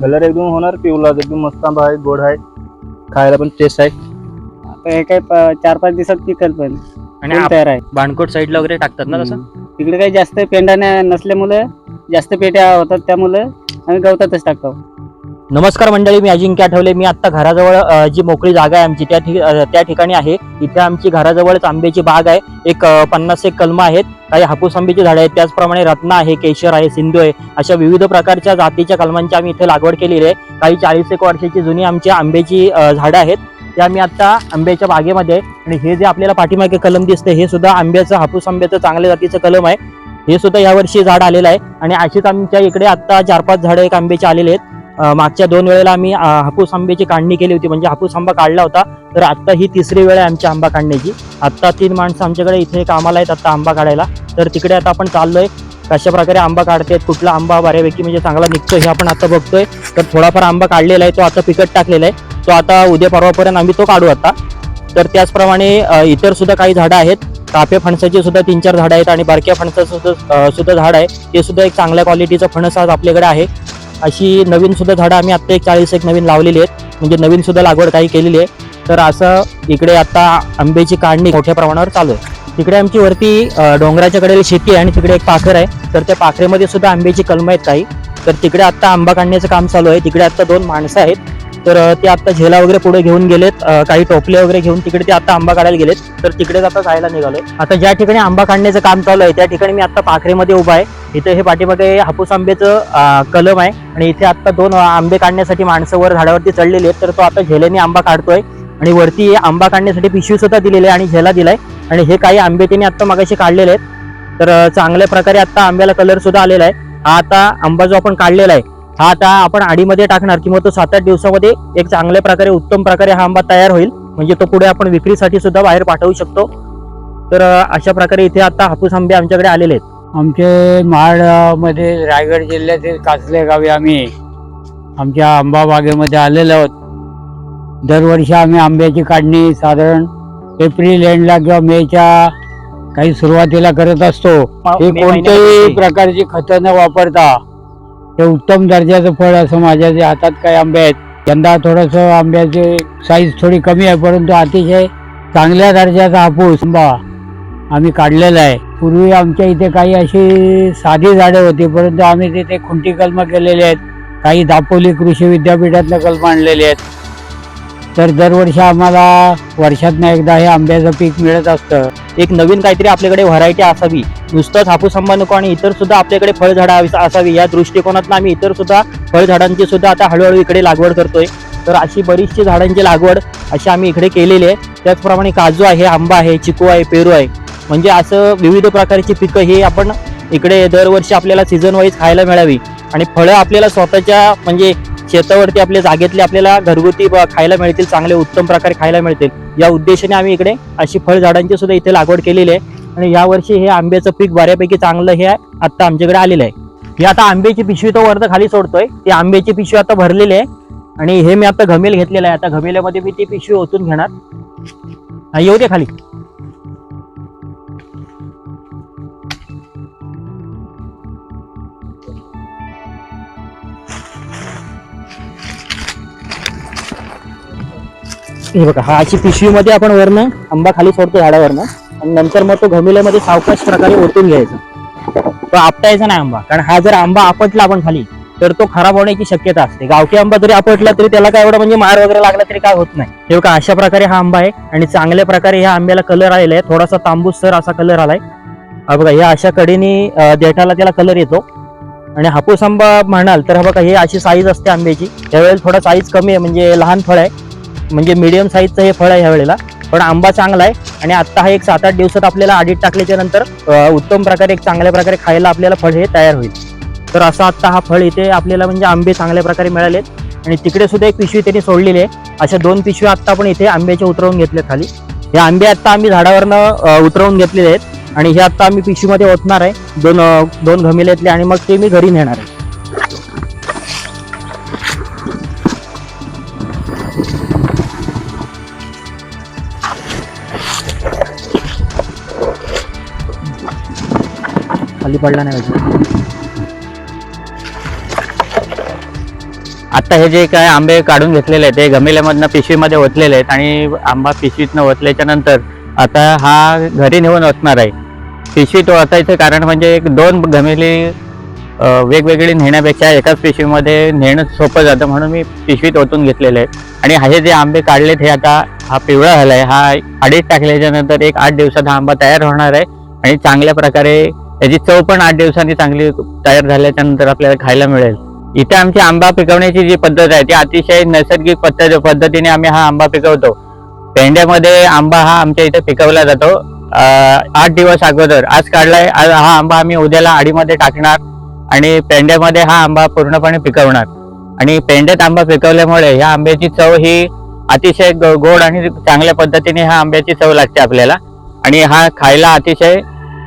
Colour एकदम होणार पिवला एकदम मस्त आंबा आहे गोड आहे. खायला पण टेस्ट आहे. आता हे काय प- चार पाच दिवसात पिकल पण. आणि आप- तयार आहे. बाणकोट साईडला वगैरे टाकतात ना तसं. तिकडे काही जास्त पेंडा न- नसल्यामुळे जास्त पेट्या होतात त्यामुळे आम्ही गवतातच टाकतो. नमस्कार मंडळी मी अजिंक्य आठवले. मी आत्ता घराजवळ जी मोकळी जागा आहे आमची त्या ठिक- त्या ठिकाणी आहे. इथे आमची घराजवळच आंब्याची बाग आहे. एक पन्नास एक कलमं आहेत. काही हापूस आंब्याची झाडं आहेत. त्याचप्रमाणे रत्ना आहे केशर आहे सिंधू आहे. अशा विविध प्रकारच्या जातीच्या कलमांची आम्ही इथे लागवड केलेली आहे. काही चाळीस एक वर्षाची जुनी आमची आंब्याची झाडं आहेत. त्या मी आता आंब्याच्या बागेमध्ये आणि हे जे आपल्याला पाठीमागे कलम दिसते हे सुद्धा आंब्याचं हापूस आंब्याचं चांगल्या जातीचं कलम आहे. हे सुद्धा यावर्षी झाड आलेलं आहे. आणि अशीच आमच्या इकडे आता चार पाच झाडं एक आंब्याचे आलेले आहेत. मागच्या दोन वेळेला आम्ही हापूस आंब्याची काढणी केली होती. म्हणजे हापूस आंबा काढला होता. तर आत्ता ही तिसरी वेळ आहे आमच्या आंबा काढण्याची. आत्ता तीन माणसं आमच्याकडे इथे कामाला आहेत आत्ता आंबा काढायला. तर तिकडे आता आपण चाललोय. कशा प्रकारे आंबा काढतायत कुठला आंबा बऱ्यापैकी म्हणजे चांगला निघतो हे आपण आता बघतोय. तर थोडाफार आंबा काढलेला आहे तो आता पिकट टाकलेला आहे. तो आता उद्या परवापर्यंत आम्ही तो काढू आता. तर त्याचप्रमाणे इतर सुद्धा काही झाडं आहेत. कापे फणसाची सुद्धा तीन चार झाडं आहेत आणि बारक्या फणसाचं सुद्धा सुद्धा झाड आहे. ते सुद्धा एक चांगल्या क्वालिटीचं फणस आज आपल्याकडे आहे. अशी नवीन सुद्धा झाडं आम्ही आता एक चाळीस एक नवीन लावलेली आहेत. म्हणजे नवीन सुद्धा लागवड काही केलेली आहे. तर असं इकडे आता आंब्याची काढणी मोठ्या प्रमाणावर चालू आहे. तिकडे आमची वरती डोंगराच्या कडेला शेती आहे आणि तिकडे एक पाखर आहे. तर त्या पाखरेमध्ये सुद्धा आंब्याची कलमं आहेत काही. तर तिकडे आता आंबा काढण्याचं काम चालू आहे. तिकडे आता दोन माणसं आहेत. तर ते आता झेला वगैरे पुढे घेऊन गेलेत. काही टोपले वगैरे घेऊन तिकडे ते आता आंबा काढायला गेलेत. तर तिकडेच आता जायला निघालोय. आता ज्या ठिकाणी आंबा काढण्याचं काम चालू आहे त्या ठिकाणी मी आता पाखरेमध्ये उभा आहे. इथे हे पाठीमागे हापूस आंब्याचं कलम आहे. आणि इथे आता दोन आंबे काढण्यासाठी माणसं वर झाडावरती चढलेली आहेत. तर तो आता झेल्याने आंबा काढतोय. आणि वरती आंबा काढण्यासाठी पिशवी सुद्धा दिलेली आहे आणि झेला दिलाय. आणि हे काही आंबे त्यांनी आता मागाशी काढलेले आहेत. तर चांगल्या प्रकारे आता आंब्याला कलर सुद्धा आलेला आहे. हा आता आंबा जो आपण काढलेला आहे. हा आता आपण आडीमध्ये टाकणार किंवा तो सात आठ दिवसामध्ये एक चांगल्या प्रकारे उत्तम प्रकारे हा आंबा तयार होईल. म्हणजे तो पुढे आपण विक्रीसाठी सुद्धा बाहेर पाठवू शकतो. तर अशा प्रकारे इथे आता हापूस आंबे आमच्याकडे आलेले आहेत. आमचे महाडमध्ये रायगड जिल्ह्यातील कासले गावी आम्ही आमच्या आंबा बागेमध्ये आलेलो आहोत. दरवर्षी आम्ही आंब्याची काढणी साधारण एप्रिल एंडला किंवा मेच्या काही सुरुवातीला करत असतो. हे कोणत्याही प्रकारची खतं न वापरता हे उत्तम दर्जाचं फळ असं माझ्या जे हातात काही आंबे आहेत. यंदा थोडस आंब्याची साईज थोडी कमी आहे परंतु अतिशय चांगल्या दर्जाचा हापूस आंबा आम्ही काढलेला आहे. पूर्वी आमच्या इथे काही अशी साधी झाडे होती परंतु आम्ही तिथे खुंटी कलम केलेली आहेत. काही दापोली कृषी विद्यापीठातनं कलम आणलेली आहेत. तर दरवर्षी आम्हाला वर्षातनं एकदा हे आंब्याचं पीक मिळत असतं. एक नवीन काहीतरी आपल्याकडे व्हरायटी असावी. नुसतंच हापूस आंबा नको आणि इतर सुद्धा आपल्याकडे फळझाडं असावी. या दृष्टिकोनातून आम्ही इतर सुद्धा फळझाडांची सुद्धा आता हळूहळू इकडे लागवड करतोय. तर अशी बरीचशी झाडांची लागवड अशी आम्ही इकडे केलेली आहे. त्याचप्रमाणे काजू आहे आंबा आहे चिकू आहे पेरू आहे. म्हणजे असं विविध प्रकारची पिकं ही आपण इकडे दरवर्षी आपल्याला सीझन वाईज खायला मिळावी. आणि फळं आपल्याला स्वतःच्या म्हणजे शेतावरती आपल्या जागेतले आपल्याला घरगुती खायला मिळतील चांगले उत्तम प्रकारे खायला मिळतील. या उद्देशाने आम्ही इकडे अशी फळझाडांची सुद्धा इथे लागवड केलेली आहे. आणि यावर्षी हे आंब्याचं पीक बऱ्यापैकी चांगलं हे आता आमच्याकडे आलेलं आहे. हे आता आंब्याची पिशवी तो वरती खाली सोडतोय. ती आंब्याची पिशवी आता भरलेली आहे. आणि हे मी आता घमेल घेतलेलं आहे. आता घमेल्यामध्ये मी ती पिशवी ओतून घेणार. येऊ दे खाली. हे बघा हा अशी पिशवीमध्ये आपण वरनं आंबा खाली सोडतो झाडावरनं आणि नंतर मग तो घमिल्यामध्ये सावकाश प्रकारे ओतून घ्यायचा. तो आपटायचा नाही आंबा कारण हा जर आंबा आपटला आपण खाली तर तो खराब होण्याची शक्यता असते. गावठी आंबा जरी आपटला तरी त्याला काय एवढं म्हणजे मार वगैरे लागला तरी काय होत नाही. हे बघा अशा प्रकारे हा आंबा आहे आणि चांगल्या प्रकारे ह्या आंब्याला कलर आलेला आहे. थोडासा तांबूस सर असा कलर आलाय. हा बघा ह्या अशा कडेने देठाला त्याला कलर येतो. आणि हापूस आंबा म्हणाल तर हा बघा हे अशी साईज असते आंब्याची. त्यावेळेला थोडा साईज कमी आहे म्हणजे लहान फळ आहे. म्हणजे मीडियम साईजचं हे फळ आहे ह्या वेळेला. पण आंबा चांगला आहे. आणि आत्ता हा एक सात आठ दिवसात आपल्याला आडीत टाकल्याच्या नंतर उत्तम प्रकारे एक चांगल्या प्रकारे खायला आपल्याला फळ हे तयार होईल. तर असा आत्ता हा फळ इथे आपल्याला म्हणजे आंबे चांगल्या प्रकारे मिळालेत. आणि तिकडे सुद्धा एक पिशवी त्यांनी सोडलेली आहे. अशा दोन पिशव्या आत्ता आपण इथे आंब्याच्या उतरवून घेतल्या खाली. हे आंबे आत्ता आम्ही झाडावरनं उतरवून घेतलेले आहेत. आणि हे आत्ता आम्ही पिशवीमध्ये ओतणार आहे. दोन दोन घमिल्यातले आणि मग ते मी घरी नेणार आहे. खाली पडला नाही पाहिजे आता हे जे काय आंबे काढून घेतलेले आहेत ते गमिल्यामधनं पिशवीमध्ये ओतलेले आहेत आणि आंबा पिशवीतनं ओतल्याच्या नंतर आता हा घरी नेऊन ओतणार आहे. पिशवीत ओतायचं कारण म्हणजे एक दोन गमिली वेगवेगळी नेण्यापेक्षा एकाच पिशवीमध्ये नेणं सोपं जातं म्हणून मी पिशवीत ओतून घेतलेलं आहे आणि हे जे आंबे काढलेत हे आता हा पिवळा झालाय. हा अडीच टाकल्याच्या नंतर एक आठ दिवसात हा आंबा तयार होणार आहे आणि चांगल्या प्रकारे याची चव पण आठ दिवसांनी चांगली तयार झाल्याच्यानंतर आपल्याला खायला मिळेल. इथे आमची आंबा पिकवण्याची जी पद्धत आहे ती अतिशय नैसर्गिक पद्धत पद्धतीने आम्ही हा आंबा पिकवतो. पेंड्यामध्ये आंबा हा आमच्या इथे पिकवला जातो. आठ दिवस अगोदर. आज काढलाय हा आंबा आम्ही उद्याला आडीमध्ये टाकणार आणि पेंड्यामध्ये हा आंबा पूर्णपणे पिकवणार. आणि पेंड्यात आंबा पिकवल्यामुळे ह्या आंब्याची चव ही अतिशय गोड आणि चांगल्या पद्धतीने ह्या आंब्याची चव लागते आपल्याला. आणि हा खायला अतिशय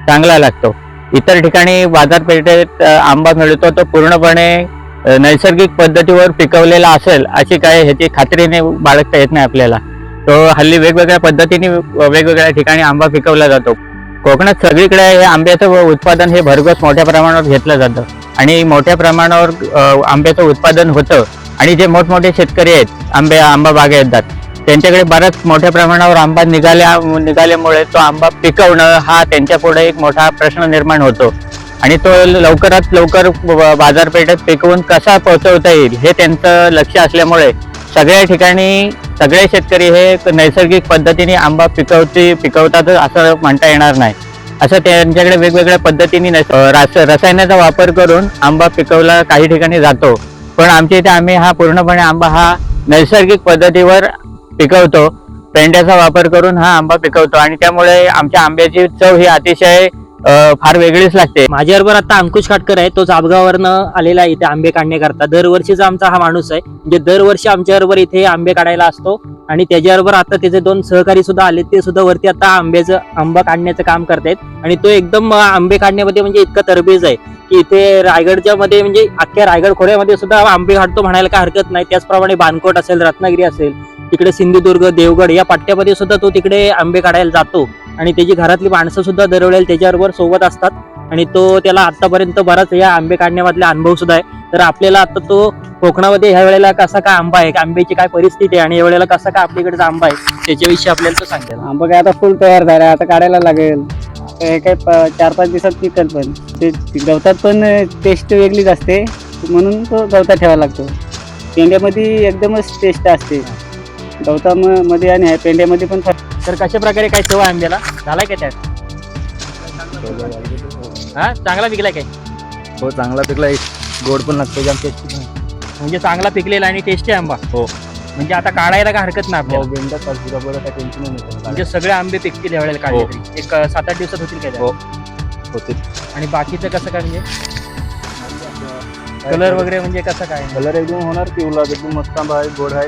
चांगला लागतो. इतर ठिकाणी बाजारपेठेत आंबा मिळतो तो पूर्णपणे नैसर्गिक पद्धतीवर पिकवलेला असेल अशी काय ह्याची खात्रीने बाळगता येत नाही आपल्याला. तो हल्ली वेगवेगळ्या पद्धतीने वेगवेगळ्या ठिकाणी आंबा पिकवला जातो. कोकणात सगळीकडे हे आंब्याचं उत्पादन हे भरघोस मोठ्या प्रमाणावर घेतलं जातं. आणि मोठ्या प्रमाणावर आंब्याचं उत्पादन होतं. आणि जे मोठमोठे शेतकरी आहेत आंबे आंबा बागायतदार त्यांच्याकडे बऱ्याच मोठ्या प्रमाणावर आंबा निघाल्या निघाल्यामुळे तो आंबा पिकवणं हा त्यांच्या पुढे एक मोठा प्रश्न निर्माण होतो. आणि तो लवकरात लवकर बाजारपेठेत पिकवून कसा पोहोचवता येईल हे त्यांचं लक्ष असल्यामुळे सगळ्या ठिकाणी सगळे शेतकरी हे नैसर्गिक पद्धतीने आंबा पिकवते पिकवतात असं म्हणता येणार नाही. असं त्यांच्याकडे वेगवेगळ्या पद्धतीने रास रसायनाचा वापर करून आंबा पिकवला काही ठिकाणी जातो. पण आमच्या इथे आम्ही हा पूर्णपणे आंबा हा नैसर्गिक पद्धतीवर पिकवतो. पेंड्याचा वापर करून हा आंबा पिकवतो आणि त्यामुळे आमच्या आंब्याची चव ही अतिशय फार वेगळीच लागते. माझ्याबरोबर आता अंकुश खाटकर आहे. तोच आबगावरनं आलेला आहे इथे आंबे काढण्याकरता दरवर्षीचा आमचा हा माणूस आहे. म्हणजे दरवर्षी आमच्याबरोबर इथे आंबे काढायला असतो आणि त्याच्याबरोबर आता त्याचे दोन सहकारी सुद्धा आले ते सुद्धा वरती आता आंब्याचं आंबा काढण्याचं काम करतायत. आणि तो एकदम आंबे काढण्यामध्ये म्हणजे इतका तरबेज आहे की इथे रायगडच्या मध्ये म्हणजे अख्ख्या रायगड खोऱ्यामध्ये सुद्धा आंबे काढतो म्हणायला काय हरकत नाही. त्याचप्रमाणे बानकोट असेल रत्नागिरी असेल तिकडे सिंधुदुर्ग देवगड या पट्ट्यामध्ये सुद्धा तो तिकडे आंबे काढायला जातो. आणि त्याची घरातली माणसं सुद्धा दरवेळेला त्याच्याबरोबर सोबत असतात. आणि तो त्याला आतापर्यंत बराच या आंबे काढण्यामधले अनुभव सुद्धा आहे. तर आपल्याला आता तो कोकणामध्ये ह्या वेळेला कसा काय आंबा आहे आंब्याची काय परिस्थिती आहे आणि या वेळेला कसा काय आपल्याकडचा आंबा आहे त्याच्याविषयी आपल्याला तो सांगेल. आंबा काय आता फुल तयार झाला आता काढायला लागेल. हे काय प- चार पाच दिवसात पिकल पण. ते गवतात पण टेस्ट वेगळीच असते. म्हणून तो गवतात ठेवावा लागतो. पेंड्यामध्ये एकदमच टेस्ट असते. गवता म- मध्ये आणि ह्या पेंड्यामध्ये पण तर कशा प्रकारे काय सेवा आहे आंब्याला? झालाय काय त्यात? हा? चांगला पिकलाय काय? हो चांगला पिकला. गोड पण लागतो जाम टेस्टी म्हणजे चांगला पिकलेला आणि टेस्टी आंबा. हो. म्हणजे आता काढायला काय हरकत नाही हो आपल्याला म्हणजे सगळे आंबे पिकतील या वेळेला काढले हो. तरी. एक सात आठ दिवसात होतील काय? हो. होते आणि बाकीचं कसं काय म्हणजे? कलर वगैरे म्हणजे कसं काय? कलर एकदम होणार पिवला एकदम मस्त आंबा आहे गोड आहे.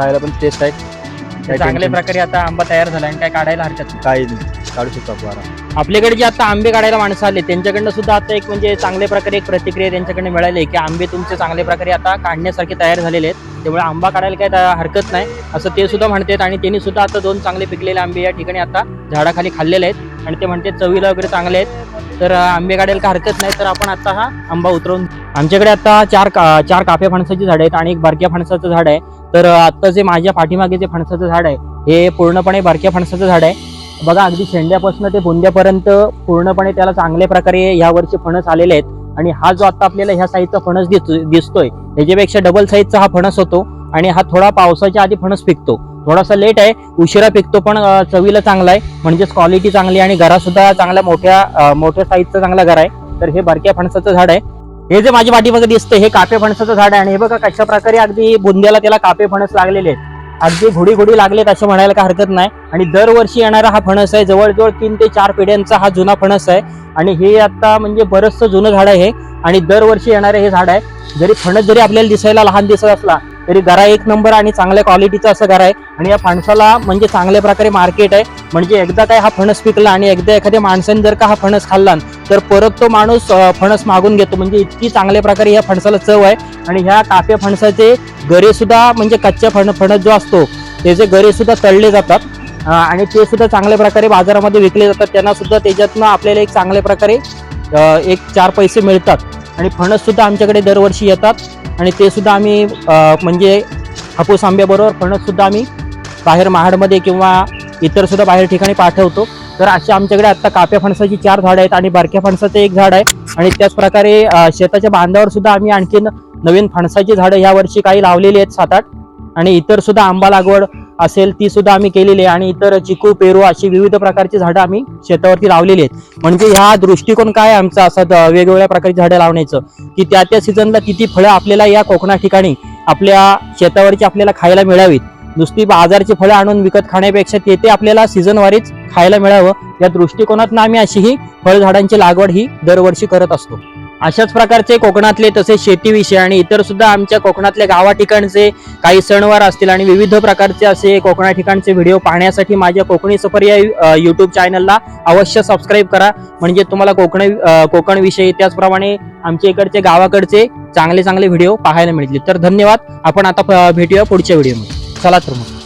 खायला पण टेस्ट आहे. चांगल्या प्रकारे आता आंबा तयार झाला आणि काय काढायला हरकत काही नाही. काढू शकतो आपण आराम. आपल्याकडे जे आता आंबे काढायला माणसं आले त्यांच्याकडनं सुद्धा आता एक म्हणजे चांगल्या प्रकारे एक प्रतिक्रिया त्यांच्याकडे मिळाली की आंबे तुमचे चांगल्या प्रकारे आता काढण्यासारखे तयार झालेले आहेत. त्यामुळे आंबा काढायला काय हरकत नाही. असं ते सुद्धा म्हणतात आणि त्यांनी सुद्धा आता दोन चांगले पिकलेले आंबे या ठिकाणी आता झाडाखाली खाल्लेले आहेत. आणि ते म्हणते चवीला वगैरे चांगले आहेत. तर आंबे काढायला काय हरकत नाही. तर आपण आता हा आंबा उतरवून आमच्याकडे आता चार का चार काप्या फणसाची झाड आहेत आणि एक बारक्या फणसाचं झाड आहे. तर आत्ता आता जे माझ्या पाठीमागे जे फणसाचं झाड आहे हे पूर्णपणे बारक्या फणसाचं झाड आहे. बघा अगदी शेंड्यापासून ते बुंद्यापर्यंत पूर्णपणे त्याला चांगल्या प्रकारे या वर्षी फणस आलेले आहेत. आणि हा जो आता आपल्याला ह्या साईजचा फणस दिसतो- दिसतोय ह्याच्यापेक्षा डबल साईजचा हा फणस होतो आणि हा थोडा पावसाच्या आधी फणस पिकतो. थोडासा लेट आहे. उशिरा पिकतो पण चवीला चांगला आहे. म्हणजेच क्वालिटी चांगली आणि घरासुद्धा चांगल्या मोठ्या मोठ्या साईजचं चांगला घर आहे. तर हे भरक्या फणसाचं झाड आहे. हे जे माझ्या पाठीमागे दिसतं हे कापे फणसाचं झाड आहे. आणि हे बघा कशा प्रकारे अगदी बुंद्याला त्याला कापे फणस लागलेले आहेत. अगदी घोडी घोडी लागलेत असं म्हणायला काय हरकत नाही. आणि दरवर्षी येणारा हा फणस आहे. जवळजवळ तीन ते चार पिढ्यांचा हा जुना फणस आहे. आणि हे आता म्हणजे बरंचसं जुनं झाड आहे हे. आणि दरवर्षी येणारे हे झाड आहे. जरी फणस जरी आपल्याला दिसायला लहान दिसत असला तरी घरा एक नंबर आणि चांगल्या क्वालिटीचा असं घर आहे. आणि या फणसाला म्हणजे चांगल्या प्रकारे मार्केट आहे. म्हणजे एकदा काय हा फणस पिकला आणि एकदा एखाद्या माणसाने जर का हा फणस खाल्ला तर परत तो माणूस फणस मागून घेतो. म्हणजे इतकी चांगल्या प्रकारे ह्या फणसाला चव आहे. आणि ह्या काप्या फणसाचे गरे सुद्धा म्हणजे कच्च्या फण फणस जो असतो त्याचे गरे सुद्धा तळले जातात. आणि ते सुद्धा चांगल्या प्रकारे बाजारामध्ये विकले जातात. त्यांना सुद्धा त्याच्यातनं आपल्याला एक चांगल्या प्रकारे एक चार पैसे मिळतात. आणि फणस सुद्धा आमच्याकडे दरवर्षी येतात. आणि ते सुद्धा आम्ही म्हणजे हापूस आंब्याबरोबर फणस सुद्धा आम्ही बाहेर महाडमध्ये किंवा इतर सुद्धा बाहेर ठिकाणी पाठवतो. तर अशा आमच्याकडे आता काप्या फणसाची चार झाडं आहेत आणि बारक्या फणसाचं एक झाड आहे. आणि त्याचप्रकारे शेताच्या बांधावर सुद्धा आम्ही आणखीन नवीन फणसाची झाडं यावर्षी काही लावलेली आहेत सात आठ. आणि इतर सुद्धा आंबा लागवड असेल ती सुद्धा आम्ही केलेली आहे. आणि इतर चिकू पेरू अशी विविध प्रकारची झाडं आम्ही शेतावरती लावलेली आहेत. म्हणजे ह्या दृष्टिकोन काय आमचा असा द- वेगवेगळ्या प्रकारची झाडं लावण्याचं? की त्या त्या सीझनला किती फळं आपल्याला या कोकणा ठिकाणी आपल्या शेतावरची आपल्याला खायला मिळावीत? नुसती बाजारची फळं आणून विकत खाण्यापेक्षा ते ते आपल्याला सीझनवारीच खायला मिळावं? या दृष्टिकोनातून आम्ही अशी ही फळझाडांची लागवड ही दरवर्षी करत असतो. अशाच प्रकारचे कोकणातले तसेच शेतीविषयी आणि इतर सुद्धा आमच्या कोकणातल्या गावा ठिकाणचे काही सणवार असतील आणि विविध प्रकारचे असे कोकणा ठिकाणचे व्हिडिओ पाहण्यासाठी माझ्या कोकणी सफर या यूट्यूब चॅनलला अवश्य सबस्क्राईब करा. म्हणजे तुम्हाला कोकण कोकण विषयी त्याचप्रमाणे आमच्या इकडचे गावाकडचे चांगले चांगले व्हिडिओ पाहायला मिळतील. तर धन्यवाद. आपण आता भेटूया पुढच्या व्हिडिओमध्ये चला तर मग.